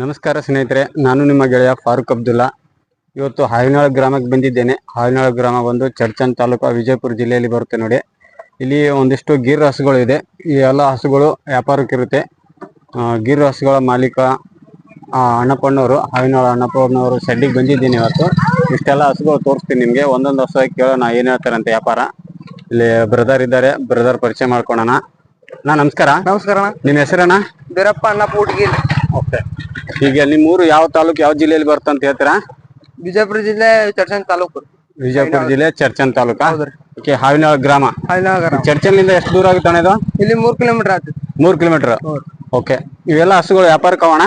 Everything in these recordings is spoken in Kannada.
ನಮಸ್ಕಾರ ಸ್ನೇಹಿತರೆ ನಾನು ನಿಮ್ಮ ಗೆಳೆಯ ಫಾರೂಕ್ ಅಬ್ದುಲ್ಲಾ. ಇವತ್ತು ಹಾವಿನಾಳ ಗ್ರಾಮಕ್ಕೆ ಬಂದಿದ್ದೇನೆ. ಹಾವಿನಾಳ ಗ್ರಾಮ ಬಂದು ಚರ್ಚನ್ ತಾಲೂಕು ವಿಜಯಪುರ ಜಿಲ್ಲೆಯಲ್ಲಿ ಬರುತ್ತೆ ನೋಡಿ. ಇಲ್ಲಿ ಒಂದಿಷ್ಟು ಗೀರ್ ಹಸುಗಳು ಇದೆ. ಈ ಎಲ್ಲ ಹಸುಗಳು ವ್ಯಾಪಾರಕ್ಕಿರುತ್ತೆ ಗಿರ್ ಹಸುಗಳ ಮಾಲೀಕ ಅಣ್ಣಪ್ಪಣ್ಣವರು ಹಾವಿನಾಳ ಅಣ್ಣಪ್ಪನವರು ಸೆಡ್ಡಿಗೆ ಬಂದಿದ್ದೀನಿ ಇವತ್ತು. ಇಷ್ಟೆಲ್ಲ ಹಸುಗಳು ತೋರಿಸ್ತೀನಿ ನಿಮಗೆ. ಒಂದೊಂದು ಹಸು ಕೇಳೋಣ ಏನು ಹೇಳ್ತಾರಂತೆ ವ್ಯಾಪಾರ. ಇಲ್ಲಿ ಬ್ರದರ್ ಇದ್ದಾರೆ. ಬ್ರದರ್ ಪರಿಚಯ ಮಾಡ್ಕೊಳೋಣ. ನಾ ನಮಸ್ಕಾರ. ನಮಸ್ಕಾರ ನಿನ್ನ ಹೆಸರಣ್ಣ? ಬೀರಪ್ಪ ಅಣ್ಣ ಪೂಟ್ಗಿಲ್ ಓಕೆ. ಈಗ ನಿಮ್ಮೂರು ಯಾವ ತಾಲೂಕು ಯಾವ ಜಿಲ್ಲೆಯಲ್ಲಿ ಬರುತ್ತೆ ಅಂತ ಹೇಳ್ತೀರಾ? ಬಿಜಾಪುರ ಜಿಲ್ಲೆ ಚರ್ಚನ್ ತಾಲೂಕು. ವಿಜಯಪುರ ಜಿಲ್ಲೆ ಚರ್ಚನ್ ತಾಲೂಕಾ? ಓಕೆ ಹಾವಿನಾಳ ಗ್ರಾಮ. ಚರ್ಚನ್ನಿಂದ ಎಷ್ಟು ದೂರ ಆಗುತ್ತೆ ಅಣ್ಣ ಇದು? ಇಲ್ಲಿ ಮೂರ್ ಕಿಲೋಮೀಟರ್ ಆಗ್ತದೆ ಮೂರ್ ಕಿಲೋಮೀಟರ್? ಓಕೆ ಇವೆಲ್ಲ ಹಸುಗಳು ವ್ಯಾಪಾರಕ್ಕೆ ಅವಣ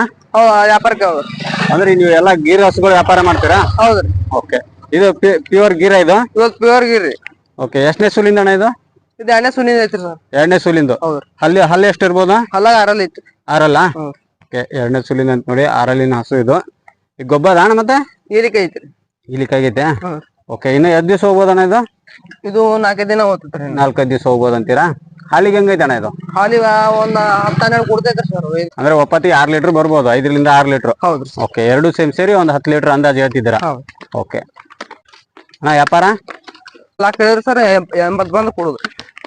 ವ್ಯಾಪಾರಕ್ಕೆ ಅಂದ್ರೆ ನೀವು ಎಲ್ಲ ಗೀರ್ ಹಸುಗಳು ವ್ಯಾಪಾರ ಮಾಡ್ತೀರಾ? ಹೌದ್ರಿ ಓಕೆ ಇದು ಪ್ಯೂರ್ ಗೀರ ಇದು? ಇವಾಗ ಪ್ಯೂರ್ ರೀ. ಓಕೆ ಎಷ್ಟನೇ ಸೂಲಿಂದ ಅಣ್ಣ ಇದು? ಇದು ಎರಡನೇ ಸೂಲಿಂದ ಐತ್ರಿ ಸರ್. ಎರಡನೇ ಸೂಲಿಂದು. ಹೌದು ಅಲ್ಲಿ ಹಲ್ಲು ಎಷ್ಟು ಇರ್ಬೋದಾ ಹಲ್ಲಾಗ ಆರಲ್ಲ ಐತಿ ಆರಲ್ಲ? ಓಕೆ ಎರಡನೇ ಸುಲಿನ ಅಂತ ನೋಡಿ ಆರಲಿನ ಹಸು ಇದು. ಈಗ ಗೊಬ್ಬರ ಅಣ್ಣ ಮತ್ತೆ? ಈರಿಕೆ ಐತಿ? ಇಲ್ಲಿ ಆಗೈತೆ ಓಕೆ ಇನ್ನು ಎಷ್ಟು ದಿವಸ ಹೋಗ್ಬೋದಣ್ಣ ಇದು? ಇದು ನಾಲ್ಕೈದು ದಿನ ಹೋಗ್ತೈತ್ರಿ. ನಾಲ್ಕೈದು ದಿವಸ ಹೋಗ್ಬೋದು ಅಂತೀರಾ? ಹಾಲಿಗೆ ಹೆಂಗೈತೆ ಅಣ್ಣ ಇದು? ಹಾಲಿ ಒಂದ್ ಹತ್ತು ಹನ್ನೆರಡು ಕೊಡ್ತೈತ್ರಿ ಸರ್ ಅಂದ್ರೆ ಒಪ್ಪತ್ತಿ ಆರ್ ಲೀಟರ್ ಬರ್ಬೋದು ಐದರಿಂದ ಆರ್ ಲೀಟರ್ ಹೌದು ಓಕೆ ಎರಡು ಸೇಮ್ ಸೇರಿ ಒಂದು ಹತ್ತು ಲೀಟರ್ ಅಂದಾಜು ಹೇಳ್ತಿದ್ದೀರಾ? ಹೌದು. ಓಕೆ. ಅಣ್ಣ ವ್ಯಾಪಾರ? ಲಾಕ್ ಹೇಳಿದ್ರಿ ಸರ್ ಎಂಬತ್ತು ಬಂದು ಕೊಡುದು.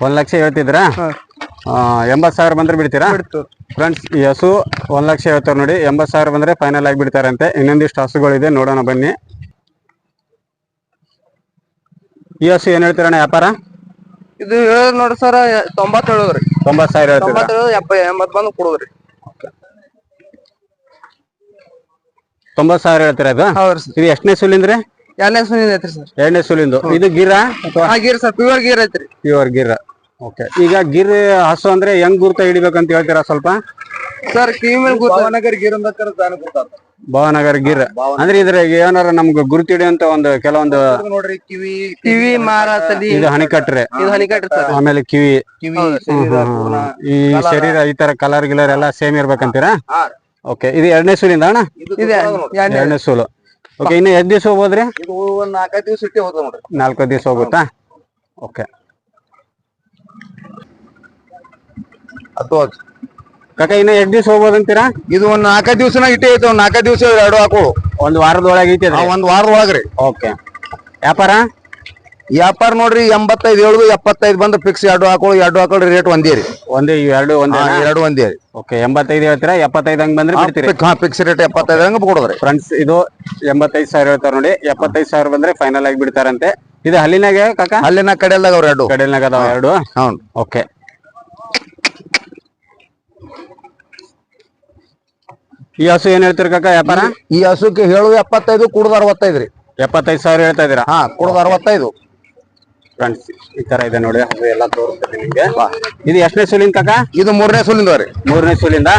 ಒಂದ್ ಲಕ್ಷ ಹೇಳ್ತಿದ್ದೀರಾ? ಹಾ. ಎಂಬತ್ತು ಸಾವಿರ ಬಂದ್ರೆ ಬಿಡ್ತೀರಾ? ಬಿಡ್ತು. ಫ್ರೆಂಡ್ಸ್ ಈ ಹಸು ಒಂದ್ ಲಕ್ಷ ಹೇಳ್ತಾರೆ ನೋಡಿ. ಎಂಬತ್ತು ಸಾವಿರ ಬಂದ್ರೆ ಫೈನಲ್ ಆಗಿ ಬಿಡ್ತಾರಂತೆ. ಇನ್ನೊಂದಿಷ್ಟು ಹಸುಗಳಿದೆ ನೋಡೋಣ ಬನ್ನಿ. ಈ ಹಸು ಏನ್ ಹೇಳ್ತೀರಣ್ಣ ವ್ಯಾಪಾರ? ಇದು ಹೇಳಿದ್ ನೋಡ್ರಿ ಸರ್ ತೊಂಬತ್ತೇಳು ರೀ. ತೊಂಬತ್ತು ಸಾವಿರ ಹೇಳ್ತೀರಾ? ಎಪ್ಪ ಎಂಬತ್ತು ಬಂದು ಕೊಡುದ್ರಿ ತೊಂಬತ್ತು ಸಾವಿರ ಹೇಳ್ತೀರಾ ಇದು? ಹೌದ್ರಿ ಸರ್. ಇದು ಎಷ್ಟನೇ ಸುಲಿಂದ್ರಿ? ಎರಡನೇ ಸುನಿ ಐತ್ರಿ ಸರ್. ಎರಡನೇ ಸುಲಿಂದು. ಇದು ಗಿರ? ಅಥವಾ ಸರ್ ಪ್ಯೂರ್ ಗೀರ್ ಐತ್ರಿ. ಪ್ಯೂರ್ ಗಿರ್. ಓಕೆ. ಈಗ ಗಿರ್ ಹಸು ಅಂದ್ರೆ ಹೆಂಗ್ ಗುರ್ತ ಹಿಡಿಬೇಕಂತ ಹೇಳ್ತೀರಾ ಸ್ವಲ್ಪ? ಸರ್ ಭಾವನಗರ್ ಗೀರ್ ಭಾವನಗರ್ ಗಿರ್. ಅಂದ್ರೆ ಇದ್ರ ಏನಾರ ನಮ್ಗೆ ಗುರುತು ಹಿಡಿಯುವಂತ ಒಂದು ಕೆಲವೊಂದು ನೋಡ್ರಿ ಕಿವಿ ಕಿವಿ ಮಾರಾಟ ಇದು ಹಣಿಕಟ್ರೆ. ಇದು ಸರ್. ಆಮೇಲೆ ಕಿವಿ. ಈ ಶರೀರ ಈ ತರ ಕಲರ್ ಗಿಲರ್ ಎಲ್ಲ ಸೇಮ್ ಇರ್ಬೇಕಂತೀರಾ? ಓಕೆ ಇದು ಎರಡನೇ ಸೂಲಿಂದ ಅಣ್ಣ? ಇದು ಎರಡನೇ ಸೂಲು. ಓಕೆ ಇನ್ನು ಎಷ್ಟು ದಿವಸ ಹೋಗ್ಬೋದ್ರಿ? ಇದು ಒಂದ್ ನಾಲ್ಕೈದು ದಿವಸ ಇಟ್ಟೆ ಹೋದ ನೋಡ್ರಿ. ನಾಲ್ಕು ದಿವಸ ಹೋಗುತ್ತಾ? ಓಕೆ. ಅದು ಕಾಕ ಇನ್ನ ಎಷ್ಟ್ ದಿವಸ ಹೋಗ್ಬೋದಂತೀರಾ ಇದು ಒಂದ್ ನಾಲ್ಕೈದು ದಿವ್ಸನ ಇಟ್ಟೆ ಐತೆ ಒಂದ್ ನಾಲ್ಕೈದು ದಿವಸ ಎರಡು ಹಾಕೋಳು ಒಂದು ವಾರದೊಳಗೆ ಐತಿ ಆ ಒಂದ್ ವಾರದೊಳಗ್ರಿ. ಓಕೆ. ವ್ಯಾಪಾರ? ವ್ಯಾಪಾರ ನೋಡ್ರಿ ಎಂಬತ್ತೈದು ಏಳು ಎಪ್ಪತ್ತೈದು ಬಂದ್ರೆ ಫಿಕ್ಸ್ ಎರಡು ಹಾಕೋಳು ಎರಡು ಹಾಕೊಳ್ಳಿ ರೇಟ್ ಒಂದೇ ರೀ. ಒಂದೇ ಇವು ಎರಡು ಒಂದೇ ಎರಡು ಒಂದೇ ರೀ. ಓಕೆ ಎಂಬತ್ತೈದು ಹೇಳ್ತೀರಾ? ಎಪ್ಪತ್ತೈದು ಹಂಗ್ ಬಂದ್ರೆ ಬಿಡ್ತೀರಿ. ಫಿಕ್ಸ್ ರೇಟ್ ಎಪ್ಪತ್ತೈದು ಹಂಗ ಕೊಡೋದ್ರಿ. ಫ್ರೆಂಡ್ಸ್ ಇದು ಎಂಬತ್ತೈದು ಸಾವಿರ ಹೇಳ್ತಾರ ನೋಡಿ ಎಪ್ಪತ್ತೈದು ಸಾವಿರ ಬಂದ್ರೆ ಫೈನಲ್ ಆಗಿ ಬಿಡ್ತಾರಂತೆ. ಇದು ಹಲ್ಲಿನಾಗೆ ಕಾಕ? ಅಲ್ಲಿನ ಕಡೆಯಲ್ದಾಗ ಅವ್ರ ಎರಡು. ಕಡೆನಾಗ ಅದಾವ ಎರಡು? ಹೌದು. ಓಕೆ. ಈ ಹಸು ಏನ್ ಹೇಳ್ತೀರಿ ಕಾಕ ವ್ಯಾಪಾರ? ಈ ಹಸುಕ್ಕೆ ಹೇಳು ಎಪ್ಪತ್ತೈದು ಕುಡ್ದು ಅರವತ್ತೈದು ರೀ. ಎಪ್ಪತ್ತೈದು ಸಾವಿರ ಹೇಳ್ತಾ ಇದೀರಾ ಹಾ ಕುಡ್ದು ಅರವತ್ತೈದು. ಫ್ರೆಂಡ್ಸ್ ಈ ತರ ಇದೆ ನೋಡಿ ಹಸು ಎಲ್ಲ ತೋರಿಸ್ತೀನಿ ನಿಮ್ಗೆ. ಇದು ಎಷ್ಟನೇ ಸುಲಿಂದ ಕಾಕ? ಇದು ಮೂರನೇ ಸುಲಿಂದ ರೀ. ಮೂರನೇ ಸುಲಿಂದ?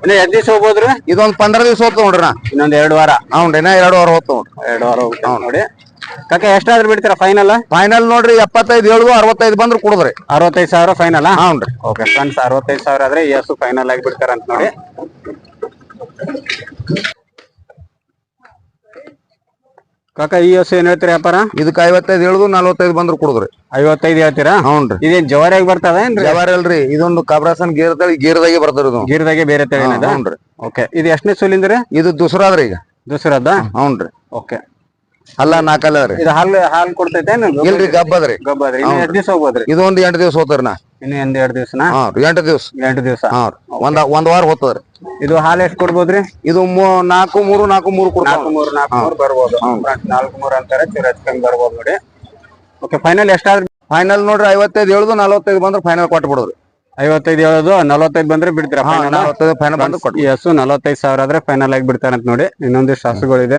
ಇನ್ನು ಎಷ್ಟು ದಿವಸ ಹೋಗ್ಬೋದ್ರಿ? ಇದೊಂದು ಪಂದ್ರ ದಿವಸ ಹೋಗ್ತು ನೋಡ್ರಿ ನಾ. ಇನ್ನೊಂದ್ ಎರಡು ವಾರ. ಹ್ಞೂ ಇನ್ನ ಎರಡು ವಾರ ಹೋಗ್ತದ ನೋಡ್ರಿ. ಎರಡು ವಾರ ಹೋಗ್ತಾವ ನೋಡಿ. ಕಾಕ ಎಷ್ಟಾದ್ರೂ ಬಿಡ್ತೀರಾ ಫೈನಲ್ ಫೈನಲ್ ನೋಡ್ರಿ ಎಪ್ಪತ್ತೈದು ಏಳು ಅರವತ್ತೈದು ಬಂದ್ರೆ ಕೊಡುದ್ರಿ. ಅರವತ್ತೈದು ಸಾವಿರ ಫೈನಲ್ ಹ್ಞೂ ಓಕೆ ಫ್ರೆಂಡ್ಸ್ ಅರವತ್ತೈದು ಸಾವಿರ ಆದ್ರೆ ಎಸ್ ಫೈನಲ್ ಆಗಿ ಬಿಡ್ತಾರಂತ ನೋಡಿ. ಕಾಕ ಈ ಹಸು ಏನ್ ಹೇಳ್ತೀರಿ ವ್ಯಾಪಾರ? ಇದಕ್ಕೆ ಐವತ್ತೈದು ಹೇಳುದು ನಲ್ವತ್ತೈದು ಬಂದ್ರೆ ಕೊಡುದ್ರಿ. ಐವತ್ತೈದು ಹೇಳ್ತೀರಾ? ಹ್ಞೂನ್ರಿ ಇದೇನ್ ಜವಾರಿಯಾಗಿ ಬರ್ತದ ಏನ್ರಿ? ಜವಾರಿ ಅಲ್ರಿ ಇದೊಂದು ಕಬ್ರಾಸನ್ ಗೀರ್ದಲ್ಲಿ ಗೀರ್ದಾಗೆ ಬರ್ತದ್ರಿ ಇದು. ಗೀರ್ದಾಗೆ ಬೇರೆ ತಳಿ ಹ್ಞೂನ್ರಿ ಓಕೆ ಇದು ಎಷ್ಟನೇ ಸೋಲಿಂದ್ರೆ ಇದು ದುಸರಾದ್ರಿ ಈಗ. ದುಸರಾದ? ಹೌನ್ರಿ ಓಕೆ ಅಲ್ಲ ನಾಲ್ಕಲ್ಲ ರೀ. ಇದು ಹಾಲು ಹಾಲು ಕೊಡ್ತೈತೆ ಇಲ್ರಿ ಗಬ್ಬದ್ರಿ ಗಬ್ಬದ್ರಿ ಇನ್ನು ಎಷ್ಟು ದಿವಸ ಹೋಗ್ಬೋದ್ರಿ ಇದು ಒಂದ್ ಎಂಟು ದಿವಸ ಹೋಗ್ತಾರ ನಾ. ಇನ್ನು ಒಂದ್ ಎರಡು ದಿವಸನ? ಹಾ ರೀ ಎಂಟು ದಿವಸ. ಎಂಟು ದಿವಸ. ಹಾ ರೀ. ಒಂದ್ ಒಂದ್ ವಾರ ಹೋಗ್ತದ್ರಿ ಇದು ಹಾಲು ಎಷ್ಟು ಕೊಡ್ಬೋದ್ರಿ ಇದು ಮೂ- ನಾಲ್ಕು ಮೂರು ನಾಲ್ಕು ಮೂರು ಕೊಡ್ತಾವ ನಾಲ್ಕು ಮೂರು ನಾಲ್ಕು ಮೂರು ಬರ್ಬೋದು. ನಾಲ್ಕು ಮೂರು ಅಂತಾರೆ ಚೂರು ಹಚ್ಕೊಂಡ್ ಬರ್ಬೋದು ನೋಡಿ. ಓಕೆ ಫೈನಲ್ ಎಷ್ಟಾದ್ರೂ? ಫೈನಲ್ ನೋಡ್ರಿ ಐವತ್ತೈದು ಹೇಳುದು ನಲ್ವತ್ತೈದು ಬಂದ್ರೆ ಫೈನಲ್ ಕೊಟ್ಟು ಬಿಡೋದ್ರಿ ಐವತ್ತೈದು ಹೇಳೋದು ನಲವತ್ತೈದು ಬಂದ್ರೆ ಬಿಡ್ತೀರಾ ನಲ್ವತ್ತೈದು ಫೈನಲ್ ಬಂದ್ರೆ ಕೊಟ್ಟು ಈ ಹಸು ನಲವತ್ತೈದು ಸಾವಿರ ಆದ್ರೆ ಫೈನಲ್ ಆಗಿ ಬಿಡ್ತಾರಂತ ನೋಡಿ. ಇನ್ನೊಂದಿಷ್ಟು ಹಸುಗಳಿದೆ.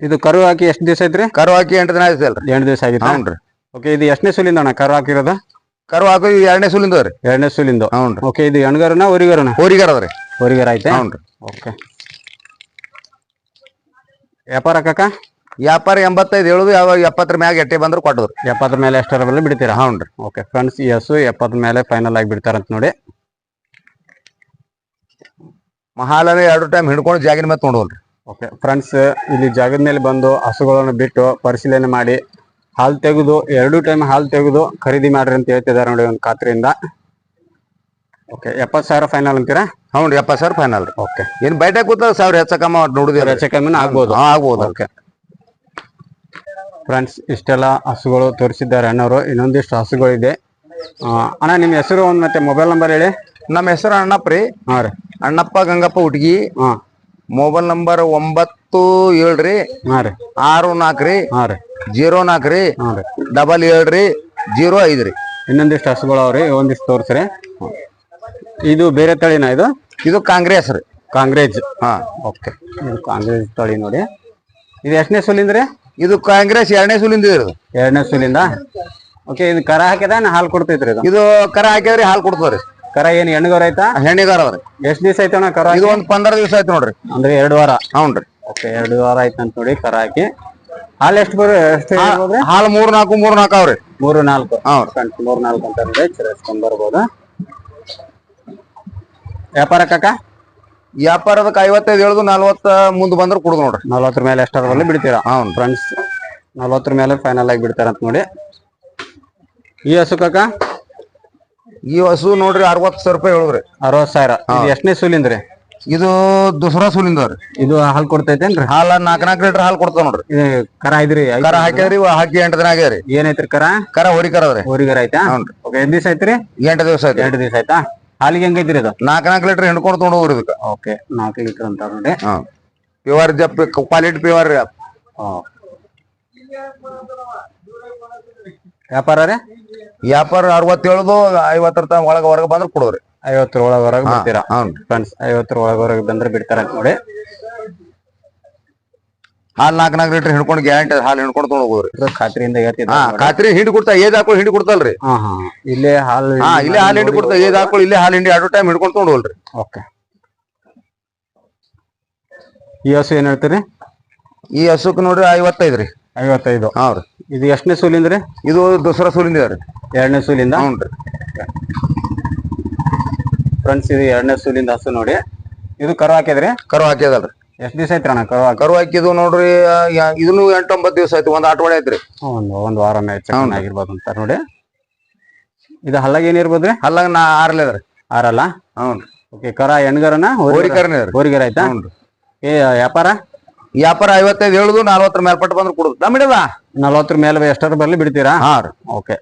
ಇದು ಕರು ಹಾಕಿ ಎಷ್ಟು ದಿವಸ ಐತ್ರಿ? ಕರು ಹಾಕಿ ಎಂಟು ದಿನ ಆಯ್ತು ಅಲ್ರಿ. ಎಂಟು ದಿವಸ ಆಗಿತ್ತು? ಹ್ಞೂ ರೀ ಓಕೆ ಇದು ಎಷ್ಟನೇ ಸುಲಿಂದ ಅಣ್ಣ ಕರು ಹಾಕಿರೋದ? ಕರು ಹಾಕಿ ಎರಡನೇ ಸುಲಿಂದ ರೀ. ಎರಡನೇ ಸುಲಿಂದ. ಹ್ಞೂ ರೀ ಓಕೆ ಇದು ಎಣ್ಗರನ ಉರಿಗರನ ಹೋರಿಗಾರ ಅದ್ರಿ ಉರಿಗರ ಐತೆ? ಹ್ಞೂ ರೀ ಓಕೆ ವ್ಯಾಪಾರ ಕಾಕ? ವ್ಯಾಪಾರ ಎಂಬತ್ತೈದು ಹೇಳುದು ಯಾವ ಎಪ್ಪತ್ತರ ಮ್ಯಾಗ ಎಟ್ಟೆ ಬಂದ್ರು ಕೊಟ್ಟದ್ರು. ಎಪ್ಪತ್ತರ ಮೇಲೆ ಎಷ್ಟರ ಬರಲಿ ಬಿಡ್ತೀರಾ? ಹ್ಞೂ ರೀ ಓಕೆ ಫ್ರೆಂಡ್ಸ್ ಎಸ್ ಎಪ್ಪತ್ತ ಎಪ್ಪತ್ತರ ಮೇಲೆ ಫೈನಲ್ ಆಗಿ ಬಿಡ್ತಾರಂತ ನೋಡಿ. ಮಹಾಲನೇ ಎರಡು ಟೈಮ್ ಹಿಡ್ಕೊಂಡು ಜಾಗಿನ ಮೇಲೆ ತೊಗೊಂಡೋಲ್ರಿ ಓಕೆ ಫ್ರೆಂಡ್ಸ್ ಇಲ್ಲಿ ಜಾಗದ ಮೇಲೆ ಬಂದು ಹಸುಗಳನ್ನು ಬಿಟ್ಟು ಪರಿಶೀಲನೆ ಮಾಡಿ ಹಾಲು ತೆಗೆದು ಎರಡು ಟೈಮ್ ಹಾಲು ತೆಗೆದು ಖರೀದಿ ಮಾಡ್ರಿ ಅಂತ ಹೇಳ್ತಿದ್ದಾರೆ ನೋಡಿ ಒಂದು ಖಾತ್ರಿಯಿಂದ. ಓಕೆ ಎಪ್ಪತ್ತು ಸಾವಿರ ಫೈನಲ್ ಅಂತೀರಾ? ಹ್ಞೂ ರೀ ಎಪ್ಪತ್ತು ಸಾವಿರ ಫೈನಲ್ ರೀ. ಓಕೆ ಏನು ಬಯಟ ಕೂತ ಸಾವಿರ ಹೆಚ್ಚು ಕಮ್ಮ ನೋಡಿದ್ರೆ ಹೆಚ್ಚು ಕಮ್ಮಿನ ಆಗ್ಬೋದು. ಆಗ್ಬೋದು. ಓಕೆ ಫ್ರೆಂಡ್ಸ್ ಇಷ್ಟೆಲ್ಲ ಹಸುಗಳು ತೋರಿಸಿದ್ದಾರೆ ಅಣ್ಣವರು ಇನ್ನೊಂದಿಷ್ಟು ಹಸುಗಳಿದೆ. ಅಣ್ಣ ನಿಮ್ಮ ಹೆಸರು ಒಂದು ಮತ್ತೆ ಮೊಬೈಲ್ ನಂಬರ್ ಹೇಳಿ. ನಮ್ಮ ಹೆಸರು ಅಣ್ಣಪ್ಪ ರೀ. ಹಾಂ ರೀ. ಅಣ್ಣಪ್ಪ ಗಂಗಪ್ಪ ಹುಡುಗಿ ಹಾಂ. ಮೊಬೈಲ್ ನಂಬರ್ ಒಂಬತ್ತು ಏಳ್ರಿ ರೀ. ಹಾಂ ರೀ. ಆರು ನಾಲ್ಕು ರೀ. ಹಾಂ ರೀ. ಜೀರೋ ನಾಲ್ಕು ರೀ. ಹಾಂ ರೀ. ಡಬಲ್ ಏಳ್ರಿ ಜೀರೋ ಐದು ರೀ. ಇನ್ನೊಂದಿಷ್ಟು ಹಸುಗಳು ಅವ್ರಿ ಒಂದಿಷ್ಟು ತೋರಿಸ್ರಿ. ಇದು ಬೇರೆ ತಳಿನ ಇದು? ಇದು ಕಾಂಗ್ರೆಸ್ ರೀ. ಕಾಂಗ್ರೆಸ್. ಹಾ. ಓಕೆ. ಇದು ಕಾಂಗ್ರೇಜ್ ತಳಿ ನೋಡಿ. ಇದು ಎಷ್ಟನೇ ಸುಲಿಂದ ರೀ? ಇದು ಕಾಂಗ್ರೆಸ್ ಎರಡನೇ ಸುಲಿಂದ ಇದು. ಎರಡನೇ ಸುಲಿಂದ? ಓಕೆ ಇದು ಕರ ಹಾಕಿದ ಹಾಲು ಕೊಡ್ತೈತ್ರಿ ಇದು? ಇದು ಕರ ಹಾಕಿದ್ರಿ ಹಾಲು ಕೊಡ್ತದ್ರಿ. ಕರ ಏನ್ ಹೆಣ್ಗರ ಐತಾ ಹೆಣ್ಣಿಗಾರ ಅವ್ರಿ ಎಷ್ಟು ದಿವಸ ಆಯ್ತಣ್ಣ ಕರ ಇದು? ಒಂದ್ ಪಂದ್ರ ದಿವಸ ಆಯ್ತು ನೋಡ್ರಿ. ಅಂದ್ರೆ ಎರಡು ವಾರ? ಹೌನ್ರಿ ಓಕೆ ಎರಡು ವಾರ ಆಯ್ತು ಅಂತ ನೋಡಿ ಕರ ಹಾಕಿ. ಹಾಲ್ ಎಷ್ಟು ಬರ ಎಷ್ಟು ಹಾಲ್ ಹಾಲು ಮೂರ್ ನಾಲ್ಕು ಮೂರ್ ನಾಲ್ಕು ಅವ್ರಿ ಮೂರು ನಾಲ್ಕು. ಮೂರು ನಾಲ್ಕು ಅಂತ ನೋಡಿ ಚಿರಸ್ಕೊಂಡ್ ಬರ್ಬೋದು. ವ್ಯಾಪಾರ ಕಾಕ? ವ್ಯಾಪಾರದಕ್ಕೆ ಐವತ್ತೈದು ಹೇಳುದು ನಲ್ವತ್ತ ಮುಂದ್ ಬಂದ್ರ ಕುಡ್ದು ನೋಡ್ರಿ. ನಲ್ವತ್ತರ ಮೇಲೆ ಎಷ್ಟಾದ್ರಲ್ಲಿ ಬಿಡ್ತೀರಾ? ಹೌನ್ ಫ್ರೆಂಡ್ಸ್ ನಲ್ವತ್ತರ ಮೇಲೆ ಫೈನಲ್ ಆಗಿ ಬಿಡ್ತಾರಂತ ನೋಡಿ. ಈ ಹಸು ಕಾಕ? ಈ ಹಸು ನೋಡ್ರಿ ಅರವತ್ತು ಸಾವಿರ ರೂಪಾಯಿ ಹೇಳಿದ್ರಿ. ಅರವತ್ ಸಾವಿರ. ಇದು ಎಷ್ಟನೇ ಸೂಲಿಂದ್ರಿ? ಇದು ದಸರಾ ಸುಲಿಂದ ರೀ. ಇದು ಹಾಲು ಕೊಡ್ತೈತೇನ್ರಿ? ಹಾಲ ನಾಲ್ಕ್ ನಾಲ್ಕು ಲೀಟರ್ ಹಾಲು ಕೊಡ್ತಾವ ನೋಡ್ರಿ. ಇದು ಕರ ಐದ್ರಿ ಐದ್- ಕರ ಹಾಕಿದ್ರಿ ಇವ ಹಾಕಿ ಎಂಟು ದಿನ ಆಗ್ಯಾರಿ ಏನೈತ್ರಿ ಕರ? ಕರ ಹೊರಿ ಕರ ಅದ್ರಿ ಊರಿಗರ ಆಯ್ತಾ? ಹ್ಞೂನ್ರಿ. ಓಕೆ ಎಷ್ಟ್ ದಿವಸ ಐತ್ರಿ ಎಂಟು ದಿವಸ ಆಯ್ತು. ಎಂಟು ದಿವಸ ಆಯ್ತಾ? ಹಾಲಿಗೆ ಹೆಂಗೈತ್ರಿ ಇದು? ನಾಲ್ಕ್ ನಾಲ್ಕು ಲೀಟರ್ ಹಿಂಡ್ಕೊಂಡು ತೊಗೊಂಡು ಹೋಗ್ರಿ ಇದಕ್ಕೆ. ಓಕೆ ನಾಲ್ಕು ಲೀಟರ್ ಅಂತ ನೋಡಿ ಹಾ ಪ್ಯೂರ್ ಜಪ್ ಕ್ವಾಲಿಟಿ ಪ್ಯೂರ್ ರೀ ವ್ಯಾಪಾರ ರೀ ವ್ಯಾಪಾರ ಅರವತ್ತೇಳದು ಐವತ್ತರ ತ ಒಳಗ ಹೊರಗೆ ಬಂದ್ರೆ ಕೊಡೋರಿ. ಐವತ್ತರ ಒಳಗ ಬಿಡ್ತೀರಾ? ಹ್ಞೂ ಫ್ರೆಂಡ್ಸ್ ಐವತ್ತರ ಬಂದ್ರ ಬಂದ್ರೆ ಬಿಡ್ತಾರಂತ ನೋಡಿ. ಹಾಲು ನಾಲ್ಕು ನಾಲ್ಕು ಲೀಟರ್ ಹಿಡ್ಕೊಂಡು ಗ್ಯಾರಂಟಿ ಹಾಲು ಹಿಡ್ಕೊಂಡು ತೊಗೊಂಡು ಹೋಗೋರಿ. ಇದು ಖಾತ್ರಿಯಿಂದ ಹೇಳ್ತಿದ್ದ ಹಾ ಖಾತ್ರಿ ಹಿಂಡಿ ಕೊಡ್ತಾ ಏದ್ ಹಾಕೊಳ್ಳಿ ಹಿಂಡಿ ಕೊಡ್ತಲ್ರಿ ಹಾ ಹಾ ಇಲ್ಲೇ ಹಾಲು ಹಾ ಇಲ್ಲೇ ಹಾಲು ಹಿಂಡಿ ಕೊಡ್ತಾ ಏದ್ ಹಾಕೊಳ್ಳಿ ಇಲ್ಲೇ ಹಾಲು ಹಿಂಡಿ ಎರಡು ಟೈಮ್ ಹಿಡ್ಕೊಂಡು ತೊಗೊಂಡು ಹೋಗ್ರಿ ಓಕೆ. ಈ ಹಸು ಏನ್ ಹೇಳ್ತೀರಿ? ಈ ಹಸುಕ್ ನೋಡ್ರಿ ಐವತ್ತೈದು ರೀ ಐವತ್ತೈದು. ಹಾಂ ರೀ. ಇದು ಎಷ್ಟನೇ ಸೂಲಿಂದ ರೀ? ಇದು ದಸರಾ ಸೂಲಿಂದ ರೀ. ಎರಡನೇ ಸೂಲಿಂದ? ಹ್ಞೂ ರೀ. ಫ್ರೆಂಡ್ಸ್ ಇದು ಎರಡನೇ ಸೂಲಿಂದ ಹಸು ನೋಡಿ. ಇದು ಕರು ಹಾಕಿದ್ರಿ ಕರು ಹಾಕ್ಯದಲ್ರಿ. ಎಷ್ಟ್ ದಿವಸ ಐತ್ರಿ ಅಣ್ಣ ಕರು ಹಾಕಿ? ಕರು ಹಾಕಿದ್ದು ನೋಡ್ರಿ ಯಾ- ಇದನ್ನು ಎಂಟು ಒಂಬತ್ತು ದಿವಸ ಆಯ್ತು ಒಂದು ಆಟವಾಡೆ ಐತ್ರಿ ಒಂದು ಒಂದು ವಾರ ಆಗಿರ್ಬೋದು ಅಂತ ನೋಡಿ. ಇದು ಹಲ್ಲಾಗ ಏನಿರ್ಬೋದ್ರಿ ಹಲ್ಲಾಗ ನಾ ಆರಲ್ಲ ರೀ. ಆರಲ್ಲ? ಹ್ಞೂ ಓಕೆ ಕರ ಎಣ್ಗರನ ಹೋರಿಗರ? ರೀ. ಹೋರಿಗರ ಆಯ್ತಾ? ಹ್ಞೂ ರೀ. ಏ ವ್ಯಾಪಾರ? ವ್ಯಾಪಾರ ಐವತ್ತೈದು ಹೇಳುದು ನಲ್ವತ್ತರ ಮೇಲ್ಪಟ್ಟು ಬಂದ್ರೆ ಕೊಡುದು. ನಮ್ಮಿಡದ ನಲವತ್ತರ ಮೇಲೆ ಎಷ್ಟರ ಬರಲಿ ಬಿಡ್ತೀರಾ? ಹಾ ರೀ. ಓಕೆ.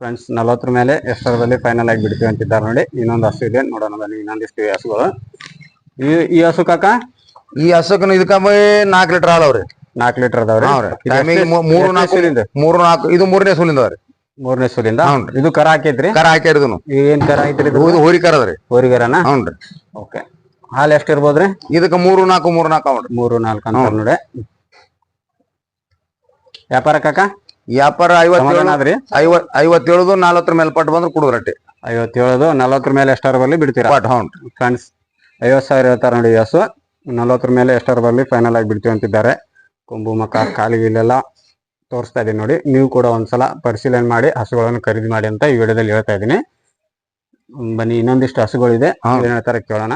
ಫ್ರೆಂಡ್ಸ್ ನಲವತ್ತರ ಮೇಲೆ ಎಷ್ಟರದಲ್ಲಿ ಫೈನಲ್ ಆಗಿ ಬಿಡ್ತೀವಿ ಅಂತಿದ್ದಾರೆ ನೋಡಿ. ಇನ್ನೊಂದು ಹಸು ಇದೆ ನೋಡೋಣ ಬನ್ನಿ ಇನ್ನೊಂದಿಷ್ಟು ಹಸುಗಳು. ಈ ಈ ಹಸು ಕಾಕ? ಈ ಹಸುಕನ ಇದಕ್ಕ ನಾಲ್ಕು ಲೀಟರ್ ಹಾಲವ್ರಿ ನಾಲ್ಕು ಲೀಟರ್ ಅದಾವ್ರಿ ಟೈಮಿಗೆ ಮೂರು ನಾಲ್ಕು? ಮೂರು ನಾಲ್ಕು ಇದು ಮೂರನೇ ಸೂಲಿಂದ ಅವ್ರಿ. ಮೂರನೇ ಸೂಲಿಂದ ಇದು ಕರ ಹಾಕೈತ್ರಿ ಕರ ಹಾಕ್ಯಾರಿದನು ಏನ್ ಕರ ಐತ್ರಿ ಇದು? ಕರದ್ರಿ ಹೋರಿ ಕರ ಅದ್ರಿ. ಹೋರಿಗರನ ಹ್ಞೂ ಓಕೆ. ಹಾಲು ಎಷ್ಟು ಇರ್ಬೋದ್ರಿ? ಇದಕ್ಕೆ ಮೂರು ನಾಲ್ಕು ಮೂರು ನಾಲ್ಕು ಅವ್ರಿ ಮೂರು ನಾಲ್ಕು ಅಂತ ನೋಡಿ. ವ್ಯಾಪಾರ ಕಾಕ? ವ್ಯಾಪಾರ ಐವತ್ತೇಳು ಸಮಾಧಾನ ಆದ್ರಿ? ಐವತ್ ಐವತ್ತೇಳುದು ನಲ್ವತ್ತರ ಮೇಲ್ಪಟ್ಟು ಬಂದ್ರೆ ಕೊಡುದ್ರಿ ಅಟ್ಟಿ ಐವತ್ತೇಳದು ನಲವತ್ತರ ಮೇಲೆ ಎಷ್ಟಾರು ಬರಲಿ ಬಿಡ್ತೀರಾ? ಪಟ್ ಹೌನ್ ಫ್ರೆಂಡ್ಸ್ ಐವತ್ತು ಸಾವಿರ ಹೇಳ್ತಾರೆ ನೋಡಿ ಯಸು ನಲ್ವತ್ತರ ಮೇಲೆ ಎಷ್ಟರ ಬರಲಿ ಫೈನಲ್ ಆಗಿ ಬಿಡ್ತೀವಿ ಅಂತಿದ್ದಾರೆ. ಕೊಂಬು ಮಕ್ಕ ಕಾಲಿಗೆ ಇಲ್ಲೆಲ್ಲ ತೋರಿಸ್ತಾ ಇದೀನಿ ನೋಡಿ. ನೀವು ಕೂಡ ಒಂದ್ಸಲ ಪರಿಶೀಲನೆ ಮಾಡಿ ಹಸುಗಳನ್ನು ಖರೀದಿ ಮಾಡಿ ಅಂತ ಈ ವಿಡಿಯೋದಲ್ಲಿ ಹೇಳ್ತಾ ಇದ್ದೀನಿ ಬನ್ನಿ ಇನ್ನೊಂದಿಷ್ಟು ಹಸುಗಳಿದೆ. ಏನ್ ಹೇಳ್ತಾರೆ ಕೇಳೋಣ.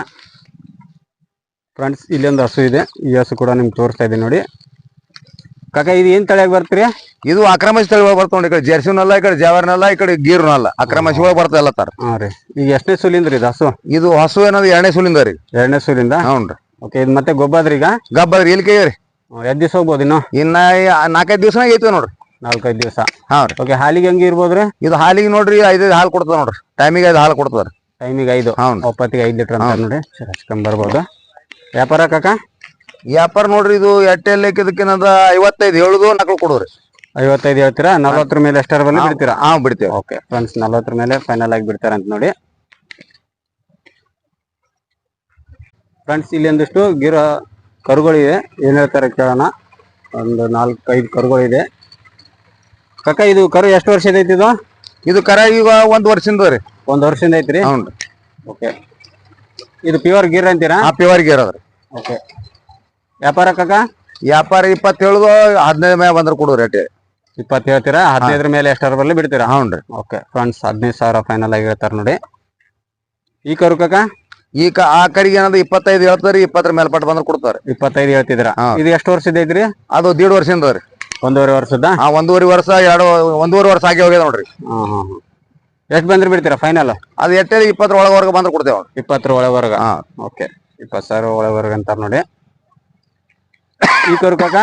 ಫ್ರೆಂಡ್ಸ್ ಇಲ್ಲೊಂದು ಹಸು ಇದೆ. ಈ ಹಸು ಕೂಡ ನಿಮ್ಗೆ ತೋರಿಸ್ತಾ ಇದೆ ನೋಡಿ. ಕಾಕ ಇದು ಏನು ತಳಿಯಾಗಿ ಬರ್ತೀರಿ? ಇದು ಅಕ್ರಮಸಿ ಒಳಗೆ ನೋಡಿ ಈ ಕಡೆ. ಜೆರ್ಸಿನಲ್ಲ ಈ ಕಡೆ ಜಾವರ್ನಲ್ಲ ಈ ಕಡೆ ಗೀರ್ನಲ್ಲ. ಅಕ್ರಮಸಿಗಳು ಬರ್ತಾ ಎಲ್ಲ ತರ. ಹಾಂ ರೀ. ಈಗ ಎಷ್ಟನೇ ಸುಲಿಂದ್ರಿ ಇದು ಹಸು? ಇದು ಹಸು ಏನದು? ಎರಡನೇ ಸುಲಿಂದ ರೀ. ಎರಡನೇ ಸುಲಿಂದ? ಹ್ಞೂ ರೀ ಓಕೆ ಇದು ಮತ್ತೆ ಗೊಬ್ಬದ್ರಿ ಈಗ? ಗಬ್ಬದ್ರಿ ಇಲ್ಲಿ ಕೈ ರೀ ಎದ್ದು ದಿವಸ ಹೋಗ್ಬೋದು ಇನ್ನು? ಇನ್ನ ನಾಲ್ಕೈದು ದಿವಸನಾಗ ಐತೆ ನೋಡ್ರಿ. ನಾಲ್ಕೈದು ದಿವಸ? ಹಾಂ ರೀ. ಓಕೆ ಹಾಲಿಗೆ ಹೆಂಗೆ ಇರ್ಬೋದ್ರಿ ಇದು ಹಾಲಿಗೆ ನೋಡ್ರಿ ಐದೈದು ಹಾಲು ಕೊಡ್ತದೆ ನೋಡ್ರಿ. ಟೈಮಿಗೆ ಐದು ಹಾಲು ಕೊಡ್ತದೆ ರೀ. ಟೈಮಿಗೆ ಐದು? ಹೌದು ಒಪ್ಪತ್ತಿಗೆ ಐದು ಲೀಟರ್ ಅಂತ ನೋಡಿ. ಹಚ್ಕೊಂಡ್ ಬರ್ಬೋದು. ವ್ಯಾಪಾರ ಕಾಕ? ವ್ಯಾಪಾರ ನೋಡ್ರಿ ಇದು ಎಟ್ಟೆಲ್ ಲೆಕ್ಕದಕ್ಕಿನದ ಐವತ್ತೈದು ಹೇಳುದು ನಕಲು ಕೊಡೋರಿ. ಐವತ್ತೈದು ಹೇಳ್ತೀರಾ? ನಲ್ವತ್ತರ ಮೇಲೆ ಎಷ್ಟರ ಬಂದು ಬಿಡ್ತೀರಾ? ಹಾ ಬಿಡ್ತೀವಿ. ಓಕೆ ಫ್ರೆಂಡ್ಸ್ ನಲ್ವತ್ತರ ಮೇಲೆ ಫೈನಲ್ ಆಗಿ ಬಿಡ್ತಾರೆ ಅಂತ ನೋಡಿ. ಫ್ರೆಂಡ್ಸ್ ಇಲ್ಲಿ ಒಂದಿಷ್ಟು ಗಿರ ಕರುಗಳಿವೆ. ಏನ್ ಹೇಳ್ತಾರೆ ಕೇಳೋಣ. ಒಂದು ನಾಲ್ಕು ಐದು ಕರುಗಳಿದೆ. ಕಾಕ ಇದು ಕರು ಎಷ್ಟು ವರ್ಷದ ಐತಿ ಇದು? ಇದು ಕರ ಈಗ ಒಂದ್ ವರ್ಷದ ರೀ ಒಂದು ವರ್ಷದಿಂದ ಐತ್ರಿ? ಹ್ಞೂ ಓಕೆ. ಇದು ಪ್ಯೂರ್ ಗೀರ್ ಅಂತೀರಾ? ಆ ಗೀರ್ ಅದ್ರಿ. ಓಕೆ ವ್ಯಾಪಾರ ಕಾಕ? ವ್ಯಾಪಾರ ಇಪ್ಪತ್ತೇಳು ಹದಿನೈದು ಮೇಲೆ ಬಂದ್ರೆ ಕೊಡು ರೇಟ್ ಇಪ್ಪತ್ತು ಹೇಳ್ತೀರಾ? ಹದಿನೈದರ ಮೇಲೆ ಎಷ್ಟರ ಬರಲಿ ಬಿಡ್ತೀರಾ? ಹ್ಞೂ ರೀ ಓಕೆ ಫ್ರೆಂಡ್ಸ್ ಹದಿನೈದು ಸಾವಿರ ಫೈನಲ್ ಆಗಿ ಹೇಳ್ತಾರೆ ನೋಡಿ. ಈ ಕರು ಕಾಕ? ಈ ಕ ಆ ಕಡೆಗೆ ಏನಾದ್ರು ಇಪ್ಪತ್ತೈದು ಹೇಳ್ತಾರೆ ಇಪ್ಪತ್ತರ ಮೇಲ್ಪಟ್ಟು ಬಂದ್ರೆ ಕೊಡ್ತಾರೆ. ಇಪ್ಪತ್ತೈದು ಹೇಳ್ತಿದ್ದೀರಾ? ಹಾ. ಇದು ಎಷ್ಟು ವರ್ಷದ ಐತ್ರಿ? ಅದು ದೀಡ್ ವರ್ಷದಿಂದ ರೀ. ಒಂದೂವರೆ ವರ್ಷದ? ಆ ಒಂದೂವರೆ ವರ್ಷ ಎರಡು ಒಂದೂವರೆ ವರ್ಷ ಆಗಿ ಹೋಗ್ಯದ ನೋಡ್ರಿ. ಹಾಂ ಹಾಂ ಹಾಂ. ಎಷ್ಟು ಬಂದ್ರೆ ಬಿಡ್ತೀರಾ ಫೈನಲ್ ಅದು ಎಷ್ಟೇ ಇಪ್ಪತ್ತರ ಒಳಗವರೆಗೆ ಬಂದ್ರೆ ಕೊಡ್ತೇವೆ ಇಪ್ಪತ್ತರ ಒಳವರೆಗ? ಹಾ. ಓಕೆ. ಇಪ್ಪತ್ತು ಸಾವಿರ ಒಳವರೆಗೆ ಅಂತಾರ ನೋಡಿ. ಈ ಕರು ಕಾಕ?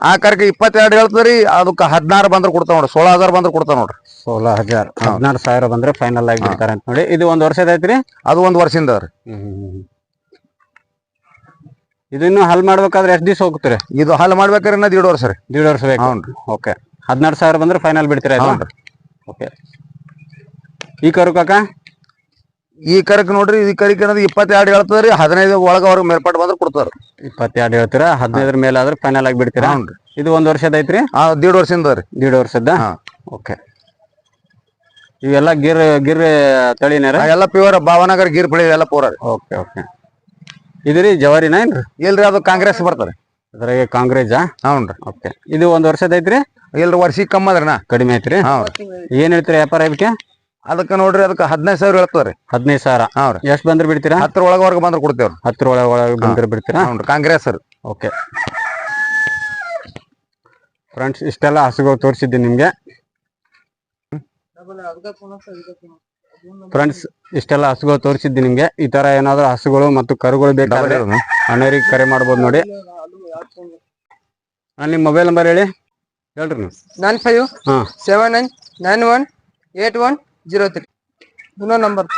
ಆ ಕರ್ಕ ಇಪ್ಪತ್ತೆರಡು ಹೇಳ್ತದ್ರಿ ಅದಕ್ಕೆ ಹದಿನಾರು ಬಂದ್ರೆ ಕೊಡ್ತಾವ ನೋಡ್ರಿ. ಸೋಳ ಹಜಾರ್ ಬಂದ್ರೆ ಕೊಡ್ತಾವ ನೋಡ್ರಿ. ಸೋಳ ಹಜಾರ್. ಹದಿನಾರು ಸಾವಿರ ಬಂದ್ರೆ ಫೈನಲ್ ಆಗಿ ಬಿಡ್ತಾರೆ ಅಂತ ನೋಡಿ. ಇದು ಒಂದು ವರ್ಷದ ಐತ್ರಿ? ಅದು ಒಂದು ವರ್ಷದಿಂದ ರೀ. ಇದು ಇನ್ನು ಹಲ್ ಮಾಡ್ಬೇಕಾದ್ರೆ ಎಷ್ಟು ದಿವಸ ಹೋಗ್ತೀರಿ ಇದು ಹಲ್ ಮಾಡ್ಬೇಕಾದ್ರೆ ಇನ್ನೂ ದೀಡ್ ವರ್ಷ ರೀ. ದೀಡ್ ವರ್ಷ ಬೇಕು. ಹೌನ್ರಿ. ಓಕೆ. ಹದಿನಾರು ಸಾವಿರ ಬಂದ್ರೆ ಫೈನಲ್ ಬಿಡ್ತೀರಾ ಓಕೆ. ಈ ಕರು ಕಾಕ? ಈ ಕರಕ್ ನೋಡ್ರಿ ಈ ಕರಿಕ ಅನ್ನೋದು ಇಪ್ಪತ್ತೆರಡು ಹೇಳ್ತದ್ರಿ ಹದಿನೈದು ಒಳಗ ಅವ್ರಿಗೆ ಮೇಲ್ಪಟ್ಟು ಬಂದ್ರೆ ಕೊಡ್ತಾರ. ಇಪ್ಪತ್ತೆರಡು ಹೇಳ್ತೀರಾ? ಹದಿನೈದರ ಮೇಲೆ ಆದ್ರೆ ಫೈನಲ್ ಆಗಿ ಬಿಡ್ತೀರಾ? ಇದು ಒಂದ್ ವರ್ಷದ ಐತ್ರಿ? ಆ ದೀಡ್ ವರ್ಷದಿಂದ ರೀ. ದೀಡ್ ವರ್ಷದ ಹಾ. ಓಕೆ. ಇವೆಲ್ಲ ಗಿರ್ ಗಿರ್ ತಳಿನಾರ ಆ ಎಲ್ಲ ಪ್ಯೂರ್ ಭಾವನಗರ್ ಗೀರ್ ಪಳಿ ಎಲ್ಲ ಪೂರ ರೀ. Okay okay. ಇದ್ರಿ ರೀ ಜವಾರಿನ ಏನ್ರಿ? ಇಲ್ರಿ ಅದು ಕಾಂಗ್ರೆಸ್ ಬರ್ತಾರೆ ಅದ್ರಾಗೆ ಕಾಂಗ್ರೆಸ್ ಹೌನ್ರಿ. ಓಕೆ. ಇದು ಒಂದ್ ವರ್ಷದ ಐತ್ರಿ? ಇಲ್ರಿ ವರ್ಷಕ್ಕೆ ಕಮ್ಮಿ ನಾ ಕಡಿಮೆ ಐತ್ರಿ? ಹಾ ಏನ್ ಹೇಳ್ತೀರಿ ವ್ಯಾಪಾರ ಇದಕ್ಕೆ? ಅದಕ್ಕೆ ನೋಡ್ರಿ ಅದಕ್ಕೆ ಹದಿನೈದು ಸಾವಿರ ಹೇಳ್ತಾರೆ ಹದಿನೈದು ಸಾವಿರ. ಹೌದು ಎಷ್ಟು ಎಷ್ಟ್ ಬಂದ್ರೆ ಬಿಡ್ತೀರಾ? ಹತ್ತರ ಒಳಗವರೆಗೆ ಬಂದ್ರೆ ಕೊಡ್ತೇವ್ರಿ. ಹತ್ತರ ಒಳಗೆ ಒಳಗೆ ಬಂದ್ರೆ ಬಿಡ್ತೀರಾ? ಹ್ಞೂ ಕಾಂಗ್ರೆಸ್ ಸರ್ ಓಕೆ. ಫ್ರೆಂಡ್ಸ್ ಇಷ್ಟೆಲ್ಲ ಹಸುಗಳು ತೋರಿಸಿದ್ದೀನಿ ನಿಮಗೆ. ಫ್ರೆಂಡ್ಸ್ ಇಷ್ಟೆಲ್ಲ ಹಸುಗಳು ತೋರಿಸಿದ್ದೀನಿ ನಿಮಗೆ. ಈ ತರ ಏನಾದ್ರು ಹಸುಗಳು ಮತ್ತು ಕರುಗಳು ಬೇಕಾದ್ರೆ ಅಣ್ಣರಿಗೆ ಕರೆ ಮಾಡ್ಬೋದು ನೋಡಿ. ನಾನು ನಿಮ್ಮ ಮೊಬೈಲ್ ನಂಬರ್ ಹೇಳಿ. ಹೇಳ್ರಿ ನೀವು. ನೈನ್ ಫೈವ್ ಹಾಂ. Seven nine nine one eight one zero three. ಇನ್ನೊಂದು ನಂಬರ್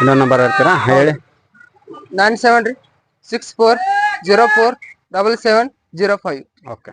ಇನ್ನೊಂದು ನಂಬರ್ ಹೇಳ್ತೀರಾ? ಹೇಳಿ. ನೈನ್ ಸೆವೆನ್ ರೀ. Six four zero four double seven zero five okay